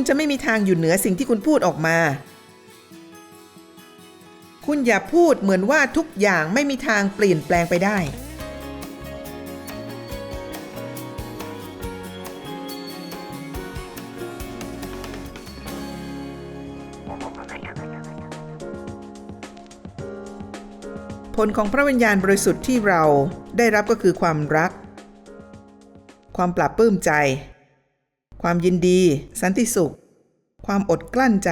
คุณจะไม่มีทางอยู่เหนือสิ่งที่คุณพูดออกมา คุณอย่าพูดเหมือนว่าทุกอย่างไม่มีทางเปลี่ยนแปลงไปได้ ผลของพระวิญญาณบริสุทธิ์ที่เราได้รับก็คือความรัก ความปลาบปลื้มใจ ความยินดี สันติสุข ความอดกลั้นใจ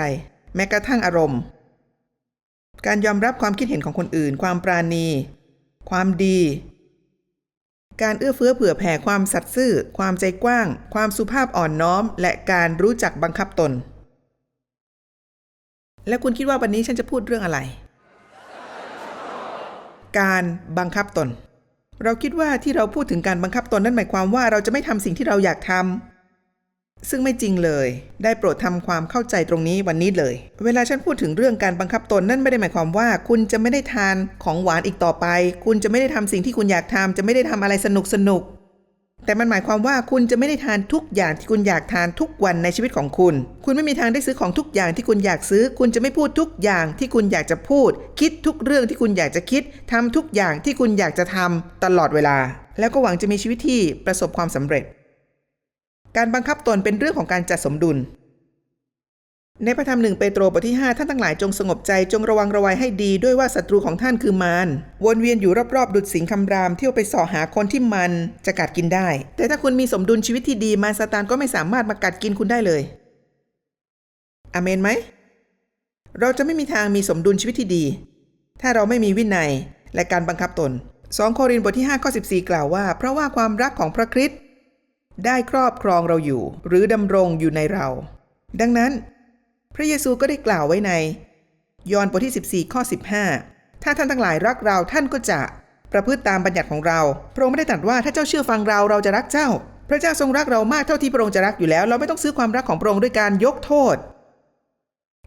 แม้กระทั่งอารมณ์ การยอมรับความคิดเห็นของคนอื่น ความปราณี ความดี การเอื้อเฟื้อเผื่อแผ่ความสัตย์ซื่อ ความใจกว้าง ความสุภาพอ่อนน้อม และการรู้จักบังคับตน และคุณคิดว่าวันนี้ฉันจะพูดเรื่องอะไร การบังคับตนเราคิดว่าที่เราพูดถึงการบังคับตนนั่นหมายความว่าเราจะไม่ทำสิ่งที่เราอยากทำ ซึ่งไม่จริงเลย ได้โปรดทำความเข้าใจตรงนี้วันนี้เลย เวลาฉันพูดถึงเรื่องการบังคับตนนั่นไม่ได้หมายความว่า คุณจะไม่ได้ทานของหวานอีกต่อไป คุณจะไม่ได้ทำสิ่งที่คุณอยากทำจะไม่ได้ทำอะไรสนุกสนุก แต่มันหมายความว่าคุณจะไม่ได้ทานทุกอย่างที่คุณอยากทานทุกวันในชีวิตของคุณ คุณไม่มีทางได้ซื้อของทุกอย่างที่คุณอยากซื้อ คุณจะไม่พูดทุกอย่างที่คุณอยากจะพูด คิดทุกเรื่องที่คุณอยากจะคิดทำทุกอย่างที่คุณอยากจะทำตลอดเวลา แล้วก็หวังจะมีชีวิตที่ประสบความสำเร็จ การบังคับตนเป็นเรื่องของการจัดสมดุล ในพระธรรมหนึ่งเปโตรบทที่ 5 ท่านทั้งหลายจงสงบใจจงระวังระวัยให้ดีด้วยว่าศัตรูของท่านคือมารวนเวียนอยู่รอบๆ ดุจสิงคำรามเที่ยวไปสาะหาคนที่มันจะกัดกินได้ แต่ถ้าคุณมีสมดุลชีวิตที่ดีมารซาตานก็ไม่สามารถมากัดกินคุณได้เลยอเมนไหมเราจะไม่มีทางมีสมดุลชีวิตที่ดี ถ้าเราไม่มีวินัยและการบังคับตน 2 โครินธ์บทที่5ข้อ14 กล่าวว่า เพราะว่าความรักของพระคริสต์ ได้ครอบครองเราอยู่ หรือดำรงอยู่ในเรา ดังนั้น พระเยซูก็ได้กล่าวไว้ใน ยอห์นบทที่ 14 ข้อ 15 ถ้าท่านทั้งหลายรักเราท่านก็จะประพฤติตามบัญญัติของเรา พระองค์ไม่ได้ตรัสว่าถ้าเจ้าเชื่อฟังเราเราจะรักเจ้า พระเจ้าทรงรักเรามากเท่าที่พระองค์จะรักอยู่แล้ว เราไม่ต้องซื้อความรักของพระองค์ด้วยการยกโทษ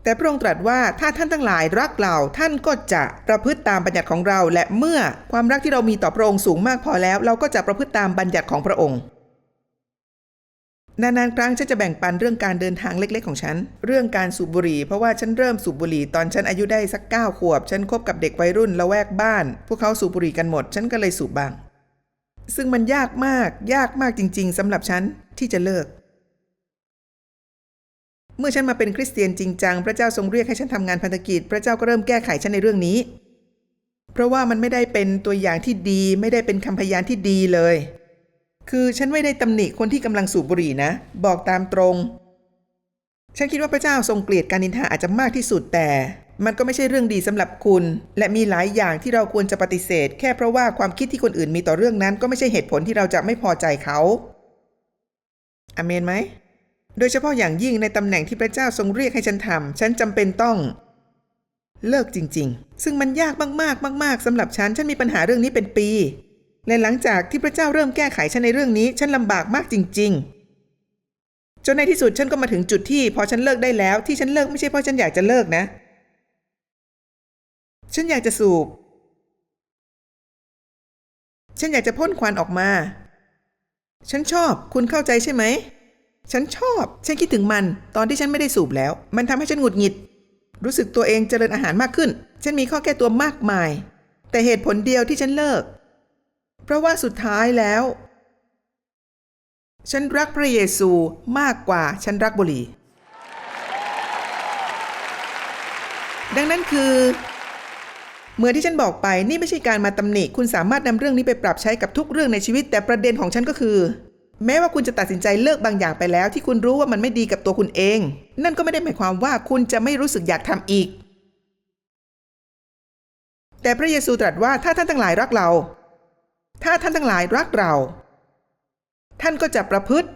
แต่พระองค์ตรัสว่าถ้าท่านทั้งหลายรักเราท่านก็จะประพฤติตามบัญญัติของเรา และเมื่อความรักที่เรามีต่อพระองค์สูงมากพอแล้ว เราก็จะประพฤติตามบัญญัติของพระองค์ นานๆ ครั้งฉันจะแบ่งปันเรื่องการเดินทางเล็กๆ ของฉัน เรื่องการสูบบุหรี่ เพราะว่าฉันเริ่มสูบบุหรี่ตอนฉันอายุได้สักเก้าขวบ ฉันคบกับเด็กวัยรุ่นละแวกบ้าน พวกเขาสูบบุหรี่กันหมด ฉันก็เลยสูบบ้าง ซึ่งมันยากมาก ยากมากจริง ๆสำหรับฉันที่จะเลิก เมื่อฉันมาเป็นคริสเตียนจริงจังพระเจ้าทรงเรียกให้ฉันทำงานพันธกิจ พระเจ้าก็เริ่มแก้ไขฉันในเรื่องนี้ เพราะว่ามันไม่ได้เป็นตัวอย่างที่ดี ไม่ได้เป็นคำพยานที่ดีเลย คือฉันไม่ได้ตำหนิคนที่กำลังสูบบุหรี่นะ บอกตามตรง ฉันคิดว่าพระเจ้าทรงเกลียดการนินทาอาจจะมากที่สุดแต่ มันก็ไม่ใช่เรื่องดีสำหรับคุณ และมีหลายอย่างที่เราควรจะปฏิเสธ แค่เพราะว่าความคิดที่คนอื่นมีต่อเรื่องนั้น ก็ไม่ใช่เหตุผลที่เราจะไม่พอใจเขาอเมนไหมโดยเฉพาะอย่างยิ่งในตำแหน่งที่พระเจ้าทรงเรียกให้ฉันทำฉันจำเป็นต้อง เลิกจริง ๆ ซึ่งมันยากมากๆ มาก ๆสำหรับฉัน ฉันมีปัญหาเรื่องนี้เป็นปี และหลังจากที่พระเจ้าเริ่มแก้ไขฉันในเรื่องนี้ ฉันลำบากมากจริง ๆ จนในที่สุดฉันก็มาถึงจุดที่ พอฉันเลิกได้แล้วที่ฉันเลิกไม่ใช่เพราะฉันอยากจะเลิกนะ ฉันอยากจะสูบ ฉันอยากจะพ่นควันออกมา ฉันชอบ คุณเข้าใจใช่ไหม ฉันชอบ ฉันคิดถึงมัน ตอนที่ฉันไม่ได้สูบแล้ว มันทำให้ฉันหงุดหงิด รู้สึกตัวเองเจริญอาหารมากขึ้น ฉันมีข้อแก้ตัวมากมาย แต่เหตุผลเดียวที่ฉันเลิก เพราะว่าสุดท้ายแล้ว ฉันรักพระเยซูมากกว่าฉันรักบุหรี่ ดังนั้นคือเหมือนที่ฉันบอกไปนี่ไม่ใช่การมาตำหนิ คุณสามารถนำเรื่องนี้ไปปรับใช้กับทุกเรื่องในชีวิตแต่ประเด็นของฉันก็คือ แม้ว่าคุณจะตัดสินใจเลิกบางอย่างไปแล้ว ที่คุณรู้ว่ามันไม่ดีกับตัวคุณเอง นั่นก็ไม่ได้หมายความว่าคุณจะไม่รู้สึกอยากทำอีก แต่พระเยซูตรัสว่าถ้าท่านทั้งหลายรักเรา ถ้าท่านทั้งหลายรักเรา ท่านก็จะประพฤติ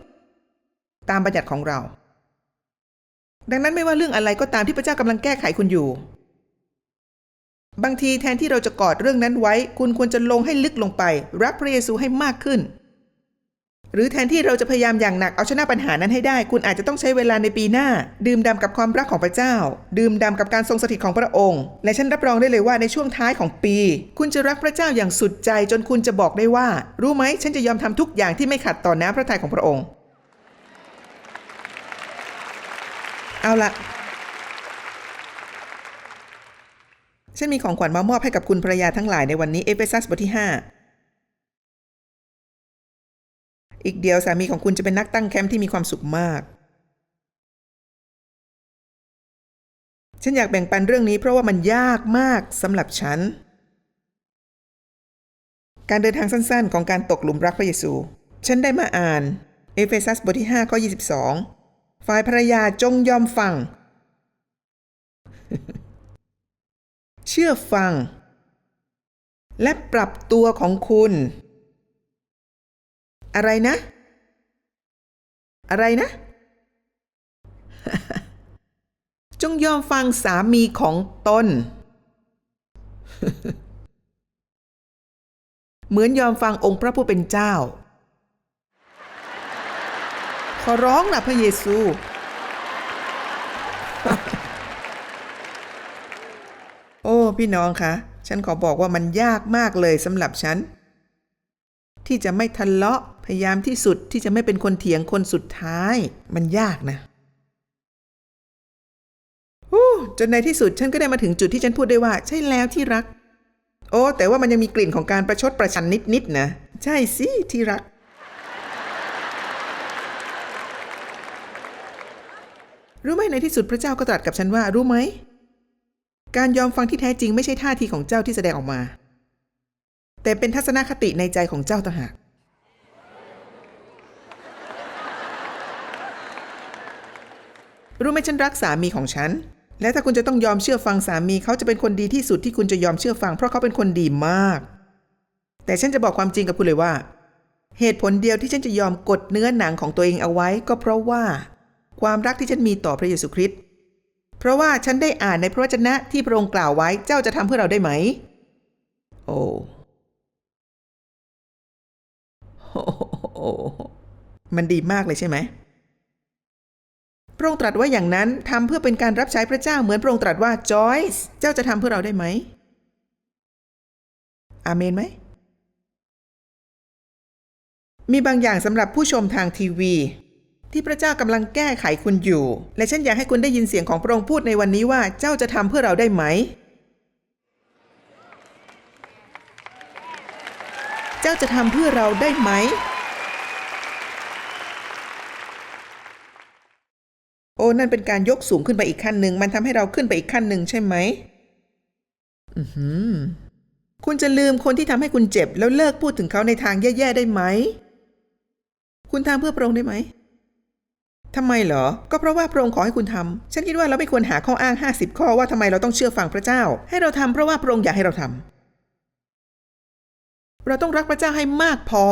ตามบัญญัติของเรา ดังนั้นไม่ว่าเรื่องอะไรก็ตามที่พระเจ้ากำลังแก้ไขคุณอยู่ บางทีแทนที่เราจะกอดเรื่องนั้นไว้ คุณควรจะลงให้ลึกลงไป รักพระเยซูให้มากขึ้น หรือแทนที่เราจะพยายามอย่างหนักเอาชนะปัญหานั้นให้ได้ คุณอาจจะต้องใช้เวลาในปีหน้า ดื่มด่ำกับความรักของพระเจ้า ดื่มด่ำกับการทรงสถิตของพระองค์ และฉันรับรองได้เลยว่าในช่วงท้ายของปี คุณจะรักพระเจ้าอย่างสุดใจจนคุณจะบอกได้ว่า รู้ไหมฉันจะยอมทำทุกอย่างที่ไม่ขัดต่อน้ำพระทัยของพระองค์ เอาละฉันมีของขวัญมามอบให้กับคุณภรรยาทั้งหลายในวันนี้เอเฟซัสบทที่5 อีกเดียวสามีของคุณจะเป็นนักตั้งแคมป์ที่มีความสุขมาก ฉันอยากแบ่งปันเรื่องนี้เพราะว่ามันยากมากสำหรับฉัน การเดินทางสั้นๆ ของการตกหลุมรักพระเยซู ฉันได้มาอ่าน เอเฟซัสบทที่5ข้อ22 ฝ่ายภรรยาจงยอมฟัง เชื่อฟัง และปรับตัวของคุณ อะไรนะ อะไรนะ จงยอมฟังสามีของตน เหมือนยอมฟังองค์พระผู้เป็นเจ้า ขอร้องนะพระเยซูโอ้พี่น้องคะ ฉันขอบอกว่ามันยากมากเลยสำหรับฉัน ที่จะไม่ทะเลาะ พยายามที่สุดที่จะไม่เป็นคนเถียงคนสุดท้าย มันยากนะโอ้จนในที่สุดฉันก็ได้มาถึงจุดที่ฉันพูดได้ว่า ใช่แล้วที่รัก โอ้ แต่ว่ามันยังมีกลิ่นของการประชดประชันนิดๆนะ ใช่สิที่รัก รู้ไหมในที่สุดพระเจ้าก็ตรัสกับฉันว่ารู้ไหม การยอมฟังที่แท้จริงไม่ใช่ท่าทีของเจ้าที่แสดงออกมา แต่เป็นทัศนคติในใจของเจ้าต่างหาก รู้ไหมฉันรักสามีของฉัน และถ้าคุณจะต้องยอมเชื่อฟังสามีเขาจะเป็นคนดีที่สุดที่คุณจะยอมเชื่อฟัง เพราะเขาเป็นคนดีมาก แต่ฉันจะบอกความจริงกับคุณเลยว่า เหตุผลเดียวที่ฉันจะยอมกดเนื้อหนังของตัวเองเอาไว้ ก็เพราะว่า ความรักที่ฉันมีต่อพระเยซูคริสต์เพราะว่าฉันได้อ่านในพระวจนะที่พระองค์กล่าวไว้เจ้าจะทำเพื่อเราได้ไหมโอ้โอ้มันดีมากเลยใช่ไหม พระองค์ตรัสว่าอย่างนั้นทำเพื่อเป็นการรับใช้พระเจ้าเหมือนพระองค์ตรัสว่าจอยส์เจ้าจะทำเพื่อเราได้ไหม อาเมนไหม มีบางอย่างสำหรับผู้ชมทางทีวี ที่พระเจ้ากำลังแก้ไขคุณอยู่ และฉันอยากให้คุณได้ยินเสียงของพระองค์พูดในวันนี้ว่าเจ้าจะทำเพื่อเราได้ไหม เจ้าจะทำเพื่อเราได้ไหม อ้นั่นเป็นการยกสูงขึ้นไปอีกขั้นหนึ่งมันทำให้เราขึ้นไปอีกขั้นหนึ่งใช่ไหมอือหือคุณจะลืมคนที่ทำให้คุณเจ็บ แล้วเลิกพูดถึงเขาในทางแย่ๆได้ไหม คุณทำเพื่อพระองค์ได้ไหมทำไมเหรอ ก็เพราะว่าพระองค์ขอให้คุณทำ ฉันคิดว่าเราไม่ควรหาข้ออ้าง 50 ข้อว่าทำไมเราต้องเชื่อฟังพระเจ้า ให้เราทำเพราะว่าพระองค์อยากให้เราทำ เราต้องรักพระเจ้าให้มากพอ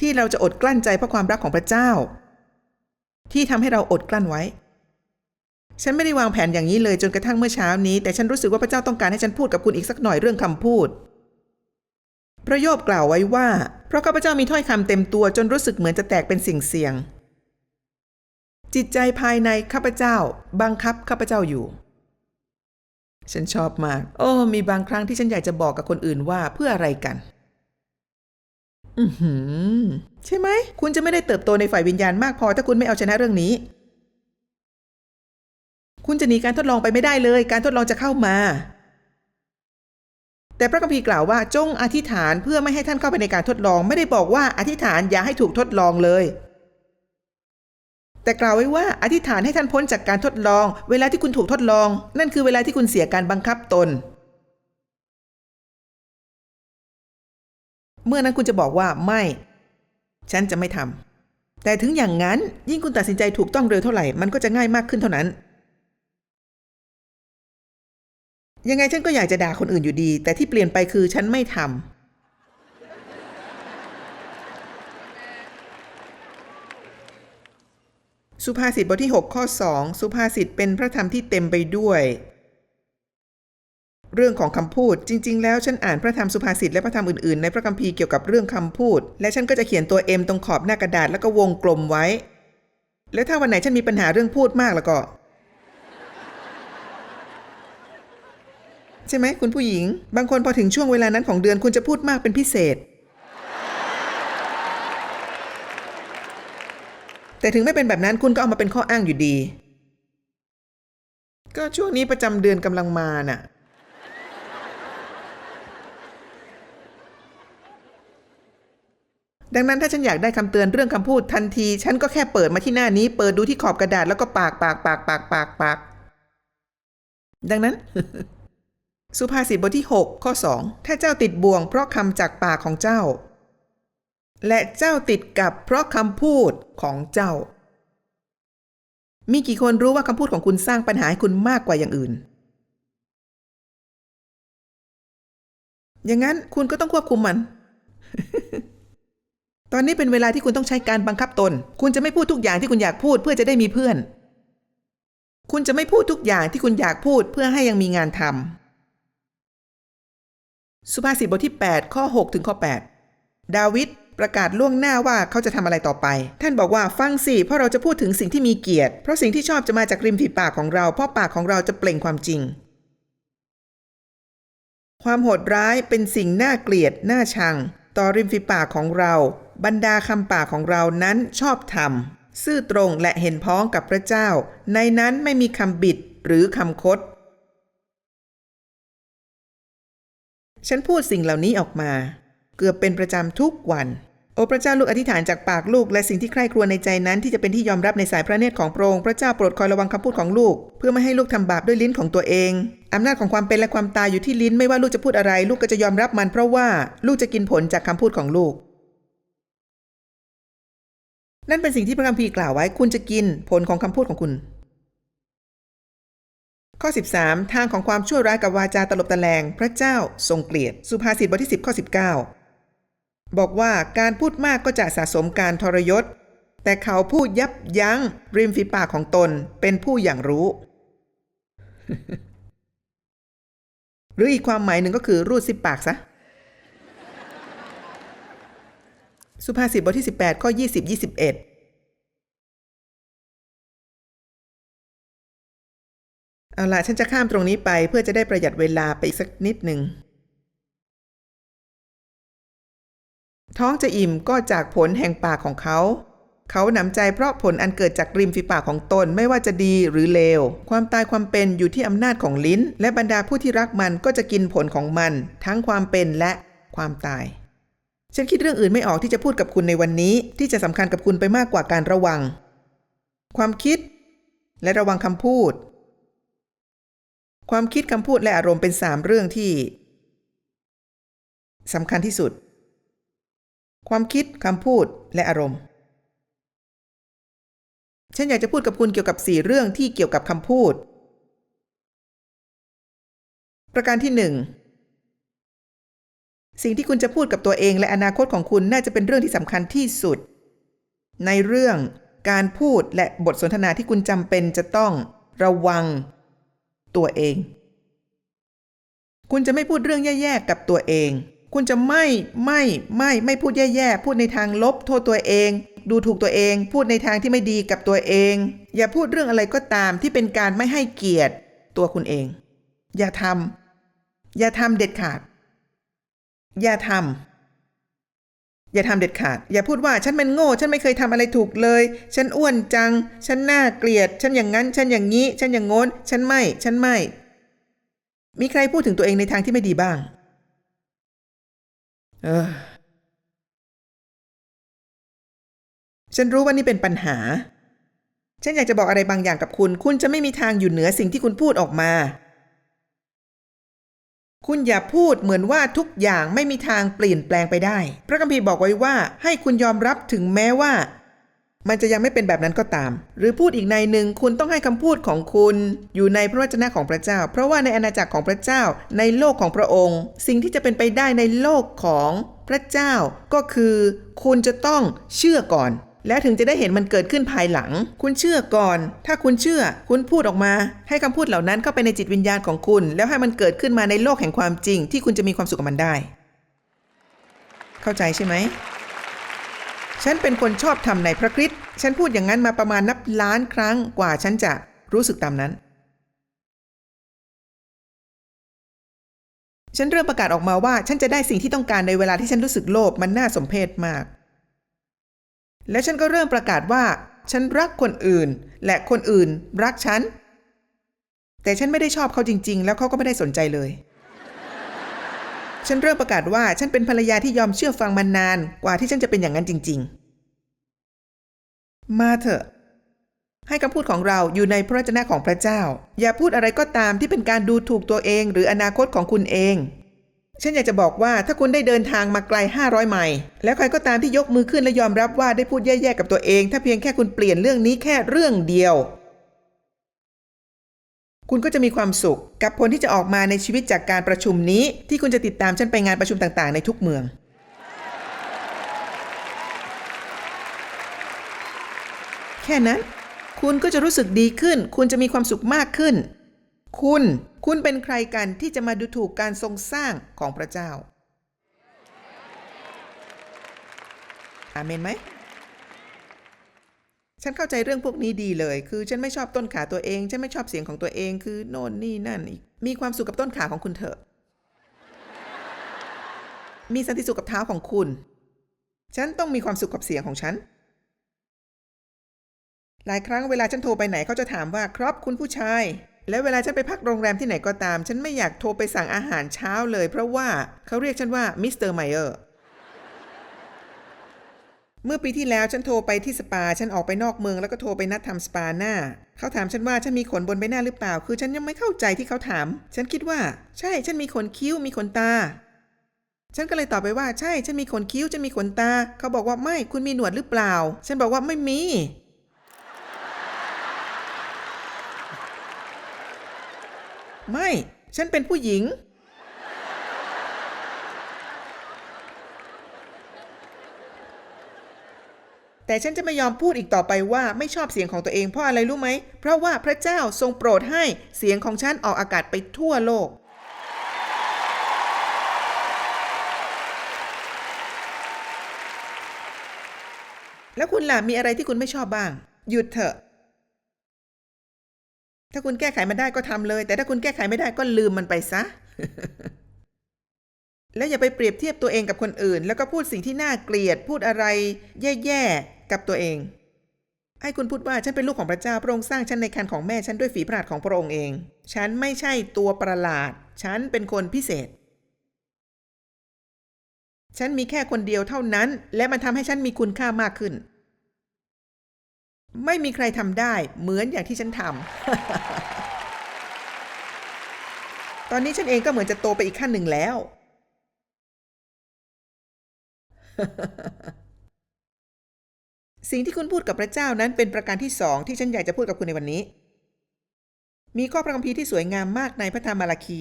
ที่เราจะอดกลั้นใจเพราะความรักของพระเจ้า ที่ทำให้เราอดกลั้นไว้ ฉันไม่ได้วางแผนอย่างนี้เลยจนกระทั่งเมื่อเช้านี้ แต่ฉันรู้สึกว่าพระเจ้าต้องการให้ฉันพูดกับคุณอีกสักหน่อยเรื่องคำพูด พระโยบกล่าวไว้ว่า เพราะข้าพเจ้ามีถ้อยคำเต็มตัวจนรู้สึกเหมือนจะแตกเป็นสิ่งเสี่ยง จิตใจภายในข้าพเจ้า บังคับข้าพเจ้าอยู่ฉันชอบมาก โอ้ มีบางครั้งที่ฉันอยากจะบอกกับคนอื่นว่าเพื่ออะไรกัน ใช่ไหม คุณจะไม่ได้เติบโตในฝ่ายวิญญาณมากพอ ถ้าคุณไม่เอาชนะเรื่องนี้ คุณจะหนีการทดลองไปไม่ได้เลย การทดลองจะเข้ามา แต่พระคัมภีร์กล่าวว่าจงอธิษฐานเพื่อไม่ให้ท่านเข้าไปในการทดลอง ไม่ได้บอกว่าอธิษฐานอย่าให้ถูกทดลองเลย แต่กล่าวไว้ว่าอธิษฐานให้ท่านพ้นจากการทดลอง เวลาที่คุณถูกทดลอง นั่นคือเวลาที่คุณเสียการบังคับตน เมื่อนั้นคุณจะบอกว่าไม่ ฉันจะไม่ทำแต่ถึงอย่างนั้นยิ่งคุณตัดสินใจถูกต้องเร็วเท่าไหร่มันก็จะง่ายมากขึ้นเท่านั้น ยังไงฉันก็อยากจะด่าคนอื่นอยู่ดี แต่ที่เปลี่ยนไปคือฉันไม่ทำสุภาษิตบทที่ 6 ข้อ 2 สุภาษิตเป็นพระธรรมที่เต็มไปด้วย เรื่องของคำพูดจริง ๆ แล้วฉันอ่านพระธรรมสุภาษิตและพระธรรมอื่นๆในพระคัมภีร์เกี่ยวกับเรื่องคำพูด และฉันก็จะเขียนตัว M ตรงขอบหน้ากระดาษแล้วก็วงกลมไว้ แล้วถ้าวันไหนฉันมีปัญหาเรื่องพูดมากแล้วก็ ใช่ไหมคุณผู้หญิง บางคนพอถึงช่วงเวลานั้นของเดือนคุณจะพูดมากเป็นพิเศษ แต่ถึงไม่เป็นแบบนั้นคุณก็เอามาเป็นข้ออ้างอยู่ดี ก็ช่วงนี้ประจำเดือนกำลังมาน่ะ ดังนั้นถ้าฉันอยากได้คำเตือนเรื่องคำพูดทันที ฉันก็แค่เปิดมาที่หน้านี้ เปิดดูที่ขอบกระดาษแล้วก็ปากปากปากปากปากปาก ดังนั้น สุภาษิตบทที่ 6 ข้อ 2 ถ้าเจ้าติดบ่วงเพราะคำจากปากของเจ้า และเจ้าติดกับเพราะคำพูดของเจ้า มีกี่คนรู้ว่าคำพูดของคุณสร้างปัญหาให้คุณมากกว่าอย่างอื่นอย่างนั้นคุณก็ต้องควบคุมมัน ตอนนี้เป็นเวลาที่คุณต้องใช้การบังคับตน คุณจะไม่พูดทุกอย่างที่คุณอยากพูดเพื่อจะได้มีเพื่อน คุณจะไม่พูดทุกอย่างที่คุณอยากพูดเพื่อให้ยังมีงานทำ สุภาษิตบทที่ 8 ข้อ 6 ถึงข้อ 8 ดาวิดประกาศล่วงหน้าว่าเขาจะทำอะไรต่อไป ท่านบอกว่าฟังสิเพราะเราจะพูดถึงสิ่งที่มีเกียรติ เพราะสิ่งที่ชอบจะมาจากริมฝีปากของเรา เพราะปากของเราจะเปล่งความจริง ความโหดร้ายเป็นสิ่งน่าเกลียดน่าชัง ต่อริมฝีปากของเรา บรรดาคำปากของเรานั้นชอบธรรม ซื่อตรงและเห็นพ้องกับพระเจ้า ในนั้นไม่มีคำบิดหรือคำคดฉันพูดสิ่งเหล่านี้ออกมา เกือบเป็นประจำทุกวัน โอพระเจ้าลูกอธิษฐานจากปากลูก และสิ่งที่ใคร่ครวญในใจนั้นที่จะเป็นที่ยอมรับในสายพระเนตรของพระองค์พระเจ้าโปรดคอยระวังคำพูดของลูก เพื่อไม่ให้ลูกทำบาปด้วยลิ้นของตัวเองอำนาจของความเป็นและความตายอยู่ที่ลิ้นไม่ว่าลูกจะพูดอะไร ลูกก็จะยอมรับมันเพราะว่าลูกจะกินผลจากคำพูดของลูก นั่นเป็นสิ่งที่พระคัมภีร์กล่าวไว้ คุณจะกินผลของคำพูดของคุณ ข้อ 13 ทางของความชั่วร้ายกับวาจาตลบตะแลง พระเจ้าทรงเกลียด สุภาษิตบทที่ 10 ข้อ 19 บอกว่าการพูดมากก็จะสะสมการทรยศ แต่เขาพูดยับยั้ง ริมฝีปากของตนเป็นผู้อย่างรู้ หรืออีกความหมายหนึ่งก็คือรูดซิบปากซะ สุภาษิตบทที่ 18 ข้อ 20 21 เอาล่ะฉันจะข้ามตรงนี้ไปเพื่อจะได้ประหยัดเวลาไปอีกสักนิดหนึ่ง ท้องจะอิ่มก็จากผลแห่งปากของเขา เขาหนำใจเพราะผลอันเกิดจากริมฝีปากของตนไม่ว่าจะดีหรือเลว ความตายความเป็นอยู่ที่อำนาจของลิ้น และบรรดาผู้ที่รักมันก็จะกินผลของมัน ทั้งความเป็นและความตาย ฉันคิดเรื่องอื่นไม่ออกที่จะพูดกับคุณในวันนี้ ที่จะสำคัญกับคุณไปมากกว่าการระวัง ความคิด และระวังคำพูด ความคิดคำพูดและอารมณ์เป็นสามเรื่องที่สำคัญที่สุด ความคิดคำพูดและอารมณ์ ฉันอยากจะพูดกับคุณเกี่ยวกับสี่เรื่องที่เกี่ยวกับคำพูด ประการที่หนึ่ง สิ่งที่คุณจะพูดกับตัวเองและอนาคตของคุณน่าจะเป็นเรื่องที่สำคัญที่สุด ในเรื่องการพูดและบทสนทนาที่คุณจำเป็นจะต้องระวังตัวเอง คุณจะไม่พูดเรื่องแย่ๆกับตัวเอง คุณจะไม่ไม่ไม่ไม่พูดแย่ๆ พูดในทางลบโทษตัวเอง ดูถูกตัวเอง พูดในทางที่ไม่ดีกับตัวเอง อย่าพูดเรื่องอะไรก็ตามที่เป็นการไม่ให้เกียรติตัวคุณเอง อย่าทำอย่าทำเด็ดขาด อย่าทำอย่าทำเด็ดขาด อย่าพูดว่าฉันเป็นโง่ ฉันไม่เคยทำอะไรถูกเลย ฉันอ้วนจัง ฉันน่าเกลียด ฉันอย่างนั้น ฉันอย่างนี้ ฉันอย่างโน้น ฉันไม่ ฉันไม่ มีใครพูดถึงตัวเองในทางที่ไม่ดีบ้าง เออ ฉันรู้ว่านี่เป็นปัญหา ฉันอยากจะบอกอะไรบางอย่างกับคุณ คุณจะไม่มีทางอยู่เหนือสิ่งที่คุณพูดออกมา คุณอย่าพูดเหมือนว่าทุกอย่างไม่มีทางเปลี่ยนแปลงไปได้ พระคัมภีร์บอกไว้ว่า ให้คุณยอมรับถึงแม้ว่า มันจะยังไม่เป็นแบบนั้นก็ตาม หรือพูดอีกในหนึ่งคุณต้องให้คำพูดของคุณ อยู่ในพระวจนะของพระเจ้า เพราะว่าในอาณาจักรของพระเจ้า ในโลกของพระองค์ สิ่งที่จะเป็นไปได้ในโลกของพระเจ้าก็คือ คุณจะต้องเชื่อก่อน แล้วถึงจะได้เห็นมันเกิดขึ้นภายหลัง คุณเชื่อก่อน ถ้าคุณเชื่อ คุณพูดออกมา ให้คำพูดเหล่านั้นเข้าไปในจิตวิญญาณของคุณ แล้วให้มันเกิดขึ้นมาในโลกแห่งความจริง ที่คุณจะมีความสุขกับมันได้ เข้าใจใช่ไหมฉันเป็นคนชอบทำในพระคริสต์ฉันพูดอย่างนั้นมาประมาณนับล้านครั้งกว่าฉันจะรู้สึกตามนั้น ฉันเริ่มประกาศออกมาว่า ฉันจะได้สิ่งที่ต้องการในเวลาที่ฉันรู้สึกโลภมันน่าสมเพชมาก และฉันก็เริ่มประกาศว่า ฉันรักคนอื่น และคนอื่นรักฉัน แต่ฉันไม่ได้ชอบเขาจริง ๆ แล้วเขาก็ไม่ได้สนใจเลย ฉันเริ่มประกาศว่าฉันเป็นภรรยาที่ยอมเชื่อฟังมานานกว่าที่ฉันจะเป็นอย่างนั้นจริง ๆ มาเถอะ ให้คำพูดของเราอยู่ในพระวจนะของพระเจ้า อย่าพูดอะไรก็ตามที่เป็นการดูถูกตัวเอง หรืออนาคตของคุณเอง ฉันอยากจะบอกว่าถ้าคุณได้เดินทางมาไกล 500 ไมล์แล้วใครก็ตามที่ยกมือขึ้นและยอมรับว่าได้พูดแย่ๆกับตัวเอง ถ้าเพียงแค่คุณเปลี่ยนเรื่องนี้แค่เรื่องเดียว คุณก็จะมีความสุขกับผลที่จะออกมาในชีวิตจากการประชุมนี้ ที่คุณจะติดตามฉันไปงานประชุมต่างๆ ในทุกเมือง แค่นั้น คุณก็จะรู้สึกดีขึ้น คุณจะมีความสุขมากขึ้น คุณ คุณเป็นใครกันที่จะมาดูถูกการทรงสร้างของพระเจ้า อาเมนไหม ฉันเข้าใจเรื่องพวกนี้ดีเลย คือฉันไม่ชอบต้นขาตัวเอง ฉันไม่ชอบเสียงของตัวเอง คือโน่นนี่นั่นอีก มีความสุขกับต้นขาของคุณเถอะ มีสันติสุขกับเท้าของคุณ ฉันต้องมีความสุขกับเสียงของฉันหลายครั้งเวลาฉันโทรไปไหนเขาจะถามว่าครับคุณผู้ชาย และเวลาฉันไปพักโรงแรมที่ไหนก็ตาม ฉันไม่อยากโทรไปสั่งอาหารเช้าเลย เพราะว่าเขาเรียกฉันว่ามิสเตอร์ไมเออร์เมื่อปีที่แล้วฉันโทรไปที่สปา ฉันออกไปนอกเมืองแล้วก็โทรไปนัดทำสปาหน้า เขาถามฉันว่าฉันมีขนบนใบหน้าหรือเปล่า คือฉันยังไม่เข้าใจที่เขาถาม ฉันคิดว่า ใช่ฉันมีขนคิ้วมีขนตา ฉันก็เลยตอบไปว่า ใช่ฉันมีขนคิ้วฉันมีขนตา เขาบอกว่าไม่คุณมีหนวดหรือเปล่า ฉันบอกว่าไม่มี ไม่ ฉันเป็นผู้หญิง แต่ฉันจะไม่ยอมพูดอีกต่อไปว่าไม่ชอบเสียงของตัวเองเพราะอะไรรู้ไหม เพราะว่าพระเจ้าทรงโปรดให้เสียงของฉันออกอากาศไปทั่วโลกแล้วคุณล่ะมีอะไรที่คุณไม่ชอบบ้าง หยุดเถอะ ถ้าคุณแก้ไขมันได้ก็ทำเลย แต่ถ้าคุณแก้ไขไม่ได้ก็ลืมมันไปซะ แล้วอย่าไปเปรียบเทียบตัวเองกับคนอื่น แล้วก็พูดสิ่งที่น่าเกลียด พูดอะไร แย่ๆกับตัวเอง ให้คุณพูดว่าฉันเป็นลูกของพระเจ้าพระองค์สร้างฉันในคันของแม่ฉันด้วยฝีพระหัตถ์ของพระองค์เอง ฉันไม่ใช่ตัวประหลาด ฉันเป็นคนพิเศษ ฉันมีแค่คนเดียวเท่านั้น และมันทำให้ฉันมีคุณค่ามากขึ้น ไม่มีใครทำได้เหมือนอย่างที่ฉันทำ ตอนนี้ฉันเองก็เหมือนจะโตไปอีกขั้นหนึ่งแล้ว สิ่งที่คุณพูดกับพระเจ้านั้นเป็นประการที่สองที่ฉันอยากจะพูดกับคุณในวันนี้ มีข้อพระคัมภีร์ที่สวยงามมากในพระธรรมมาราคี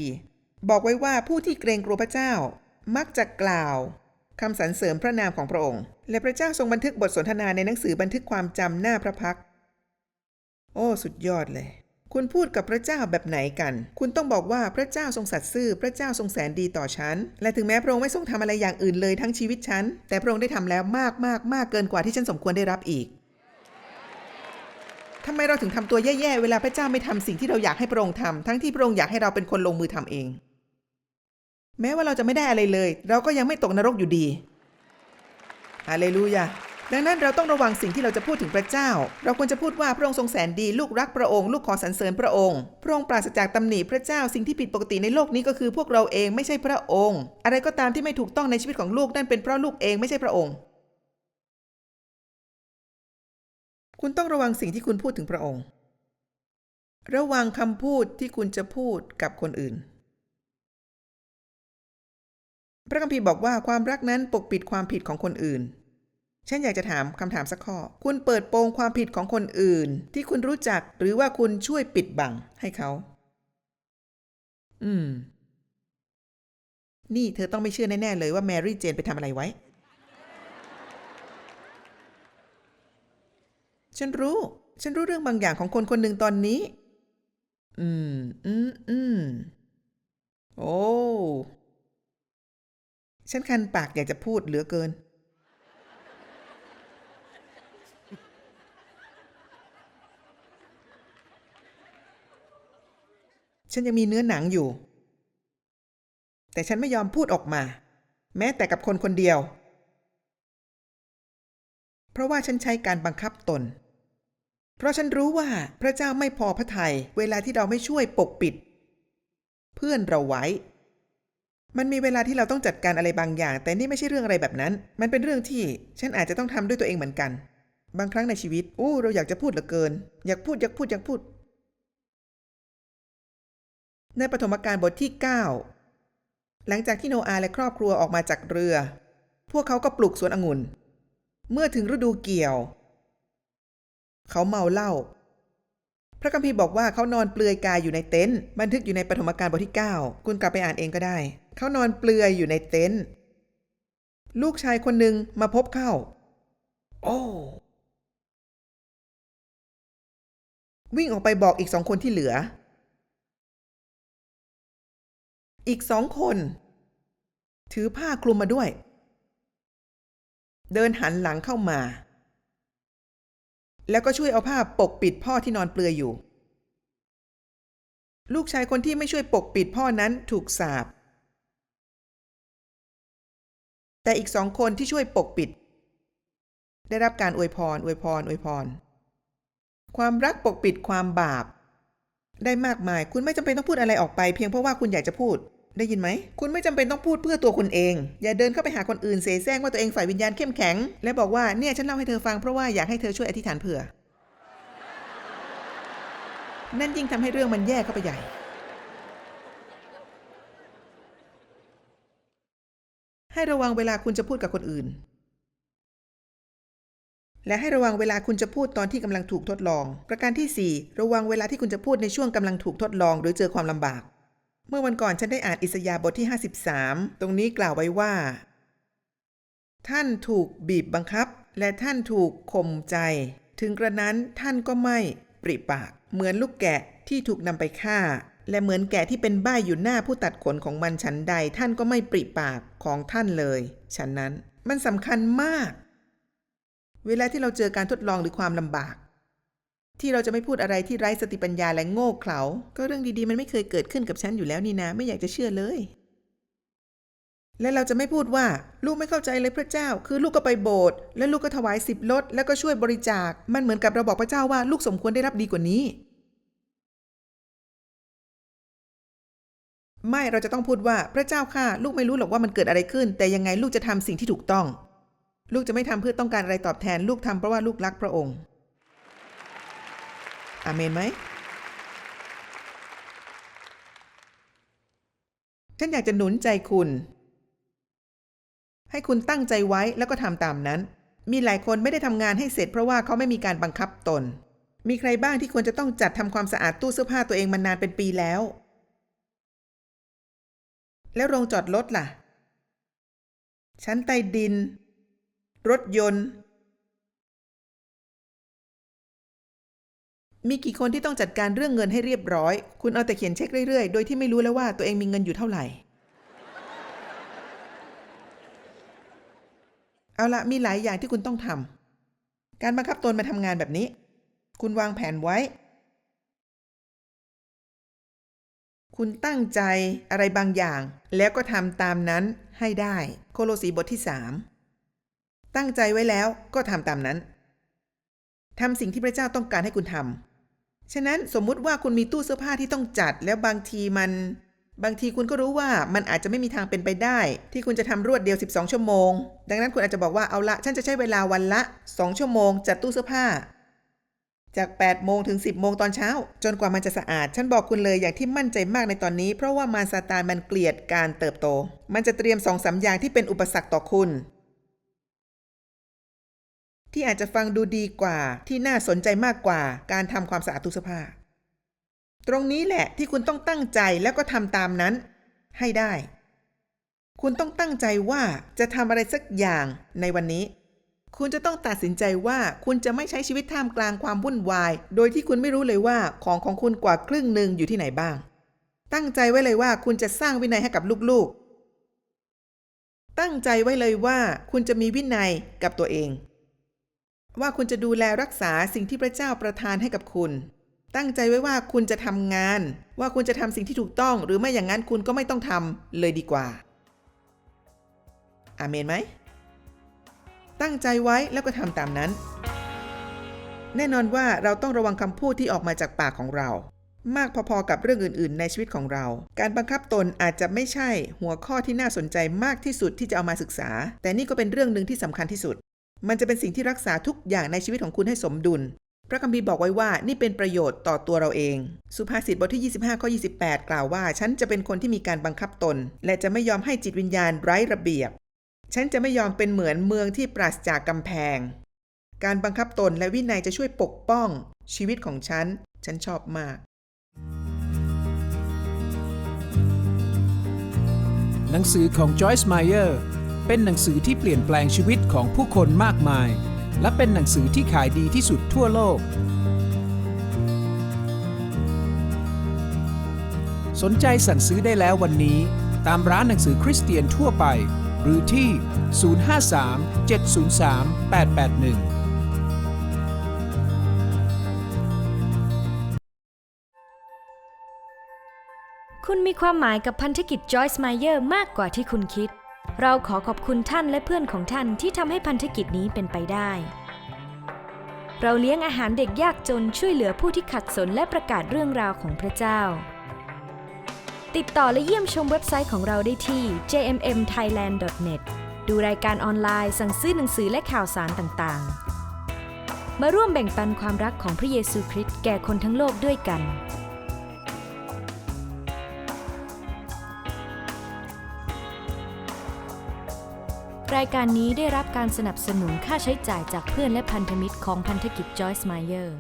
บอกไว้ว่าผู้ที่เกรงกลัวพระเจ้า มักจะกล่าว คำสรรเสริญพระนามของพระองค์ และพระเจ้าทรงบันทึกบทสนทนาในหนังสือบันทึกความจำหน้าพระพัก โอ้ สุดยอดเลย คุณพูดกับพระเจ้าแบบไหนกัน คุณต้องบอกว่าพระเจ้าทรงสัตย์ซื่อ พระเจ้าทรงแสนดีต่อฉัน และถึงแม้พระองค์ไม่ทรงทำอะไรอย่างอื่นเลยทั้งชีวิตฉัน แต่พระองค์ได้ทำแล้วมากมากมากเกินกว่าที่ฉันสมควรได้รับอีกทำไมเราถึงทำตัวแย่ๆ เวลาพระเจ้าไม่ทำสิ่งที่เราอยากให้พระองค์ทำทั้งที่พระองค์อยากให้เราเป็นคนลงมือทำเอง แม้ว่าเราจะไม่ได้อะไรเลย เราก็ยังไม่ตกนรกอยู่ดีฮาเลลูยาดังนั้นเราต้องระวังสิ่งที่เราจะพูดถึงพระเจ้า เราควรจะพูดว่าพระองค์ทรงแสนดี ลูกรักพระองค์ ลูกขอสรรเสริญพระองค์ พระองค์ปราศจากตำหนิพระเจ้า สิ่งที่ผิดปกติในโลกนี้ก็คือพวกเราเองไม่ใช่พระองค์ อะไรก็ตามที่ไม่ถูกต้องในชีวิตของลูกนั่นเป็นเพราะลูกเองไม่ใช่พระองค์ คุณต้องระวังสิ่งที่คุณพูดถึงพระองค์ ระวังคำพูดที่คุณจะพูดกับคนอื่น พระคัมภีร์บอกว่าความรักนั้นปกปิดความผิดของคนอื่น ฉันอยากจะถามคำถามสักข้อ คุณเปิดโปงความผิดของคนอื่น ที่คุณรู้จักหรือว่าคุณช่วยปิดบังให้เขา อืม นี่เธอต้องไม่เชื่อแน่ ๆ เลยว่าแมรี่เจนไปทำอะไรไว้ ฉันรู้ ฉันรู้เรื่องบางอย่างของคนคนหนึ่งตอนนี้ อืม อืม อืม โอ้ ฉันคันปากอยากจะพูดเหลือเกิน ฉันยังมีเนื้อหนังอยู่ แต่ฉันไม่ยอมพูดออกมา แม้แต่กับคนคนเดียว เพราะว่าฉันใช้การบังคับตน เพราะฉันรู้ว่าพระเจ้าไม่พอพระทยัยเวลาที่เราไม่ช่วยปกปิด เพื่อนเราไว้ มันมีเวลาที่เราต้องจัดการอะไรบางอย่าง แต่นี่ไม่ใช่เรื่องอะไรแบบนั้น มันเป็นเรื่องที่ฉันอาจจะต้องทำด้วยตัวเองเหมือนกัน บางครั้งในชีวิตอู้เราอยากจะพูดเหลือเกิน อยากพูดอยากพูดอยากพูด ในปฐมกาลบทที่ 9 หลังจากที่โนอาห์และครอบครัวออกมาจากเรือ พวกเขาก็ปลูกสวนองุ่น เมื่อถึงฤดูเกี่ยว เขาเมาเหล้าพระคัมภีร์บอกว่าเขานอนเปลือยกายอยู่ในเต็นท์บันทึกอยู่ในปฐมกาลบทที่ 9 คุณกลับไปอ่านเองก็ได้ เขานอนเปลือยอยู่ในเต็นท์ลูกชายคนหนึ่งมาพบเข้า โอ้ วิ่งออกไปบอกอีกสองคนที่เหลือ อีกสองคน ถือผ้าคลุมมาด้วย เดินหันหลังเข้ามา แล้วก็ช่วยเอาผ้าปกปิดพ่อที่นอนเปลือยอยู่ ลูกชายคนที่ไม่ช่วยปกปิดพ่อนั้นถูกสาป แต่อีกสองคนที่ช่วยปกปิด ได้รับการอวยพรอวยพรอวยพร ความรักปกปิดความบาป ได้มากมาย คุณไม่จำเป็นต้องพูดอะไรออกไป เพียงเพราะว่าคุณอยากจะพูด ได้ยินไหม คุณไม่จำเป็นต้องพูดเพื่อตัวคุณเอง อย่าเดินเข้าไปหาคนอื่นเสแสร้งว่าตัวเองฝ่ายวิญญาณเข้มแข็ง และบอกว่าเนี่ยฉันเล่าให้เธอฟังเพราะว่าอยากให้เธอช่วยอธิษฐานเผื่อนั่นยิ่งทำให้เรื่องมันแย่เข้าไปใหญ่ ให้ระวังเวลาคุณจะพูดกับคนอื่น และให้ระวังเวลาคุณจะพูดตอนที่กำลังถูกทดลอง ประการที่ 4 ระวังเวลาที่คุณจะพูดในช่วงกำลังถูกทดลอง หรือเจอความลำบาก เมื่อวันก่อนฉันได้อ่านอิสยาห์บทที่ 53 ตรงนี้กล่าวไว้ว่า ท่านถูกบีบบังคับ และท่านถูกข่มใจ ถึงกระนั้นท่านก็ไม่ปริปาก เหมือนลูกแกะที่ถูกนำไปฆ่า และเหมือนแกะที่เป็นบ้ายอยู่หน้าผู้ตัดขนของมันฉันใดท่านก็ไม่ปริปากของท่านเลยฉันนั้นมันสำคัญมาก เวลาที่เราเจอการทดลองหรือความลำบาก ที่เราจะไม่พูดอะไรที่ไร้สติปัญญาและโง่เขลา ก็เรื่องดีๆ มันไม่เคยเกิดขึ้นกับฉันอยู่แล้วนี่นะ ไม่อยากจะเชื่อเลย และเราจะไม่พูดว่า ลูกไม่เข้าใจเลยพระเจ้า คือลูกก็ไปโบสถ์และลูกก็ถวายสิบลดแล้วก็ช่วยบริจาค มันเหมือนกับเราบอกพระเจ้าว่าลูกสมควรได้รับดีกว่านี้ ไม่เราจะต้องพูดว่าพระเจ้าค่ะ ลูกไม่รู้หรอกว่ามันเกิดอะไรขึ้น แต่ยังไงลูกจะทำสิ่งที่ถูกต้อง ลูกจะไม่ทำเพื่อต้องการอะไรตอบแทนลูกทำเพราะว่าลูกรักพระองค์อาเมนไหมฉันอยากจะหนุนใจคุณ ให้คุณตั้งใจไว้แล้วก็ทำตามนั้น มีหลายคนไม่ได้ทำงานให้เสร็จเพราะว่าเขาไม่มีการบังคับตน มีใครบ้างที่ควรจะต้องจัดทำความสะอาดตู้เสื้อผ้าตัวเองมานานเป็นปีแล้ว แล้วโรงจอดรถล่ะ ชั้นใต้ดิน รถยนต์ มีกี่คนที่ต้องจัดการเรื่องเงินให้เรียบร้อย คุณเอาแต่เขียนเช็คเรื่อยๆ โดยที่ไม่รู้แล้วว่าตัวเองมีเงินอยู่เท่าไหร่ เอาละมีหลายอย่างที่คุณต้องทำ การบังคับตนมาทำงานแบบนี้ คุณวางแผนไว้ คุณตั้งใจอะไรบางอย่าง แล้วก็ทำตามนั้นให้ได้ โคโลสีบทที่ 3 ตั้งใจไว้แล้วก็ทำตามนั้นทำสิ่งที่พระเจ้าต้องการให้คุณทำฉะนั้นสมมุติว่าคุณมีตู้เสื้อผ้าที่ต้องจัด แล้วบางทีมัน บางทีคุณก็รู้ว่ามันอาจจะไม่มีทางเป็นไปได้ ที่คุณจะทำรวดเดียว 12 ชั่วโมง ดังนั้นคุณอาจจะบอกว่าเอาละฉันจะใช้เวลาวันละ 2 ชั่วโมง จัดตู้เสื้อผ้า จาก8โมงถึง 10โมงตอนเช้า จนกว่ามันจะสะอาด ฉันบอกคุณเลยอย่างที่มั่นใจมากในตอนนี้ เพราะว่ามารซาตานมันเกลียดการเติบโต มันจะเตรียมสองสาอย่างที่เป็นอุปสรรคต่อคุณ ที่อาจจะฟังดูดีกว่า ที่น่าสนใจมากกว่าการทำความสะอาดตู้เสื้อผ้าตรงนี้แหละที่คุณต้องตั้งใจแล้วก็ทำตามนั้น ให้ได้ คุณต้องตั้งใจว่าจะทำอะไรสักอย่างในวันนี้ คุณจะต้องตัดสินใจว่าคุณจะไม่ใช้ชีวิตท่ามกลางความวุ่นวาย โดยที่คุณไม่รู้เลยว่าของของคุณกว่าครึ่งหนึ่งอยู่ที่ไหนบ้าง ตั้งใจไว้เลยว่าคุณจะสร้างวินัยให้กับลูกๆ ตั้งใจไว้เลยว่าคุณจะมีวินัยกับตัวเอง ว่าคุณจะดูแลรักษาสิ่งที่พระเจ้าประทานให้กับคุณ ตั้งใจไว้ว่าคุณจะทำงาน ว่าคุณจะทำสิ่งที่ถูกต้อง หรือไม่อย่างนั้นคุณก็ไม่ต้องทำเลยดีกว่าอาเมนไหม ตั้งใจไว้แล้วก็ทำตามนั้น แน่นอนว่าเราต้องระวังคำพูดที่ออกมาจากปากของเรา มากพอๆกับเรื่องอื่น ๆ ในชีวิตของเรา การบังคับตนอาจจะไม่ใช่หัวข้อที่น่าสนใจมากที่สุดที่จะเอามาศึกษา แต่นี่ก็เป็นเรื่องหนึ่งที่สำคัญที่สุด มันจะเป็นสิ่งที่รักษาทุกอย่างในชีวิตของคุณให้สมดุลพระคัมภีร์บอกไว้ว่านี่เป็นประโยชน์ต่อตัวเราเอง สุภาษิตบทที่ 25 ข้อ 28 กล่าวว่า ฉันจะเป็นคนที่มีการบังคับตน และจะไม่ยอมให้จิตวิญญาณไร้ระเบียบ ฉันจะไม่ยอมเป็นเหมือนเมืองที่ปราศจากกำแพง การบังคับตนและวินัยจะช่วยปกป้อง ชีวิตของฉัน ฉันชอบมาก หนังสือของ Joyce Meyer เป็นหนังสือที่เปลี่ยนแปลงชีวิตของผู้คนมากมาย และเป็นหนังสือที่ขายดีที่สุดทั่วโลก สนใจสั่งซื้อได้แล้ววันนี้ ตามร้านหนังสือคริสเตียนทั่วไป หรือที่ 053 703 881คุณมีความหมายกับพันธกิจ Joyce Meyer มากกว่าที่คุณคิด เราขอขอบคุณท่านและเพื่อนของท่านที่ทำให้พันธกิจนี้เป็นไปได้ เราเลี้ยงอาหารเด็กยากจนช่วยเหลือผู้ที่ขัดสนและประกาศเรื่องราวของพระเจ้า ติดต่อและเยี่ยมชมเว็บไซต์ของเราได้ที่ jmmthailand.net ดูรายการออนไลน์ สั่งซื้อหนังสือและข่าวสารต่างๆ มาร่วมแบ่งปันความรักของพระเยซูคริสต์แก่คนทั้งโลกด้วยกันรายการนี้ได้รับการสนับสนุนค่าใช้จ่ายจากเพื่อนและพันธมิตรของพันธกิจ Joyce Meyer